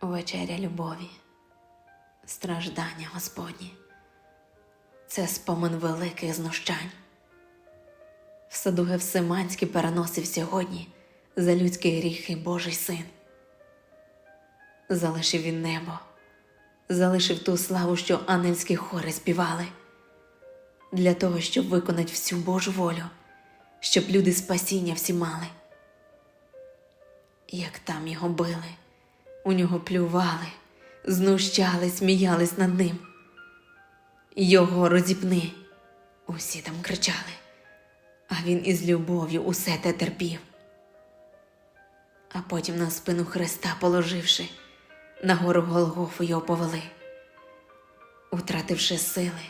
вечеря любові, страждання Господні. Це спомин великих знущань. В саду Гевсиманський переносив сьогодні за людські гріхи Божий син. Залишив він небо, залишив ту славу, що ангельські хори співали, для того, щоб виконати всю Божу волю, щоб люди спасіння всі мали. Як там його били, у нього плювали, знущались, сміялись над ним. Його розіпни, усі там кричали, а він із любов'ю усе те терпів. А потім на спину Христа положивши, на гору Голгофу його повели, утративши сили,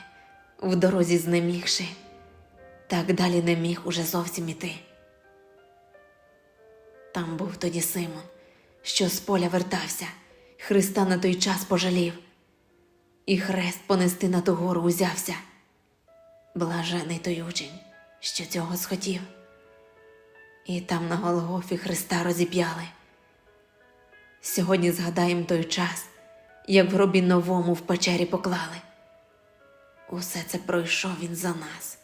в дорозі знемігши, так далі не міг уже зовсім іти. Там був тоді Симон, що з поля вертався, Христа на той час пожалів, і хрест понести на ту гору узявся. Блажений той учень, що цього схотів. І там на Голгофі Христа розіп'яли. Сьогодні згадаємо той час, як в гробі новому в печері поклали. Усе це пройшов він за нас,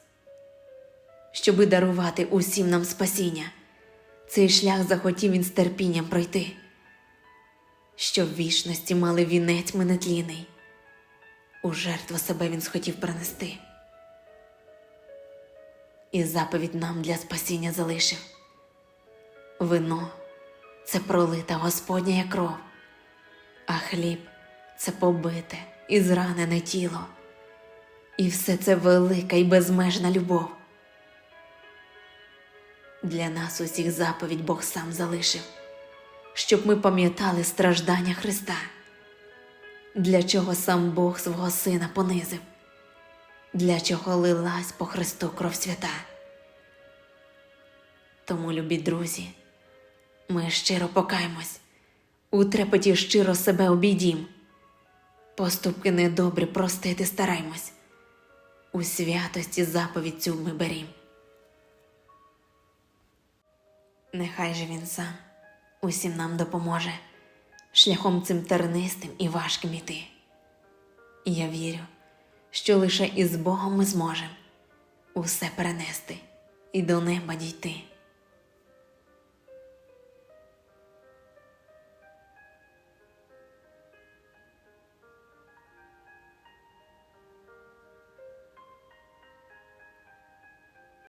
щоби дарувати усім нам спасіння. Цей шлях захотів він з терпінням пройти, щоб в вічності мали вінець ми нетліний, у жертву себе він схотів принести. І заповідь нам для спасіння залишив. Вино це пролита Господня кров, а хліб це побите і зранене тіло. І все це велика і безмежна любов. Для нас усіх заповідь Бог сам залишив, щоб ми пам'ятали страждання Христа, для чого сам Бог свого Сина понизив, для чого лилась по Христу кров свята. Тому, любі друзі, ми щиро покаємось, у трепеті щиро себе обійдім, поступки недобрі простити стараймось, у святості заповідь цю ми берім. Нехай же він сам усім нам допоможе шляхом цим тернистим і важким іти. І я вірю, що лише із Богом ми зможемо усе перенести і до неба дійти.